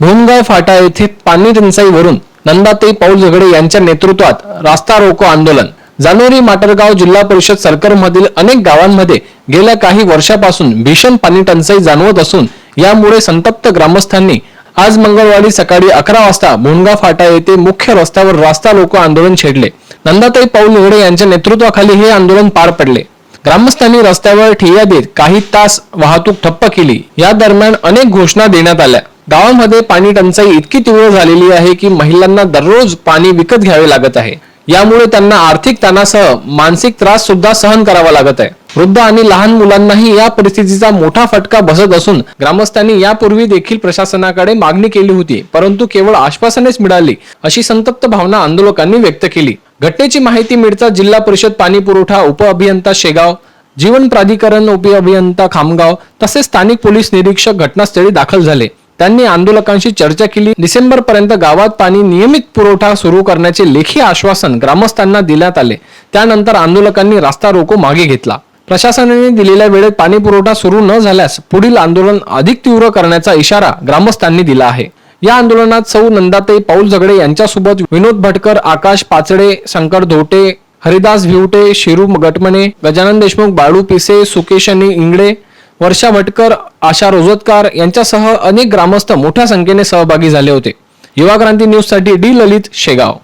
भोमगाव फाटा येथे पाणी टंचाईवरून नंदाताई पाऊल झगडे यांच्या नेतृत्वात रास्ता रोको आंदोलन. जानोरी माटरगाव जिल्हा परिषद सरकारमधील अनेक गावांमध्ये गेल्या काही वर्षापासून भीषण पाणी टंचाई जाणवत असून यामुळे संतप्त ग्रामस्थांनी आज मंगळवारी सकाळी अकरा वाजता भोंडगाव फाटा येथे मुख्य रस्त्यावर रास्ता रोको आंदोलन छेडले. नंदाताई पाऊल निगडे यांच्या नेतृत्वाखाली हे आंदोलन पार पडले. ग्रामस्थांनी रस्त्यावर ठिय्या देत काही तास वाहतूक ठप्प केली. या दरम्यान अनेक घोषणा देण्यात आल्या. गावामध्ये पाणी टंचाई इतकी तीव्र झालेली आहे की महिलांना दररोज पाणी विकत घ्यावे लागत आहे. यामुळे त्यांना आर्थिक ताणासह मानसिक त्रास सुद्धा सहन करावा लागत आहे. वृद्ध आणि लहान मुलांनाही या परिस्थितीचा मोठा फटका बसत असून ग्रामस्थांनी यापूर्वी देखील प्रशासनाकडे मागणी केली होती परंतु केवळ आश्वासनेच मिळाली अशी संतप्त भावना आंदोलकांनी व्यक्त केली. घटनेची माहिती मिळता जिल्हा परिषद पाणी पुरवठा उप अभियंता शेगाव जीवन प्राधिकरण उप अभियंता खामगाव तसेच स्थानिक पोलीस निरीक्षक घटनास्थळी दाखल झाले. त्यांनी आंदोलकांशी चर्चा केली. डिसेंबर पर्यंत गावात पाणी नियमित पुरवठा सुरू करण्याचे लेखी आश्वासन ग्रामस्थांना देण्यात आले. त्यानंतर आंदोलकांनी रास्ता रोको मागे घेतला. प्रशासनाने दिलेल्या वेळेत पाणी पुरवठा सुरू न झाल्यास पुढील आंदोलन अधिक तीव्र करण्याचा इशारा ग्रामस्थांनी दिला आहे. या आंदोलनात सौ नंदाताई पाऊल झगडे यांच्यासोबत विनोद भटकर आकाश पाचडे शंकर धोटे हरिदास भिवटे शिरू गटमणे गजानन देशमुख बाळू पिसे सुकेशनी इंगडे वर्षा भटकर आशा रोजतकार यांच्यासह अनेक ग्रामस्थ मोठ्या संख्येने सहभागी झाले होते. युवा क्रांती न्यूजसाठी डी ललित शेगाव.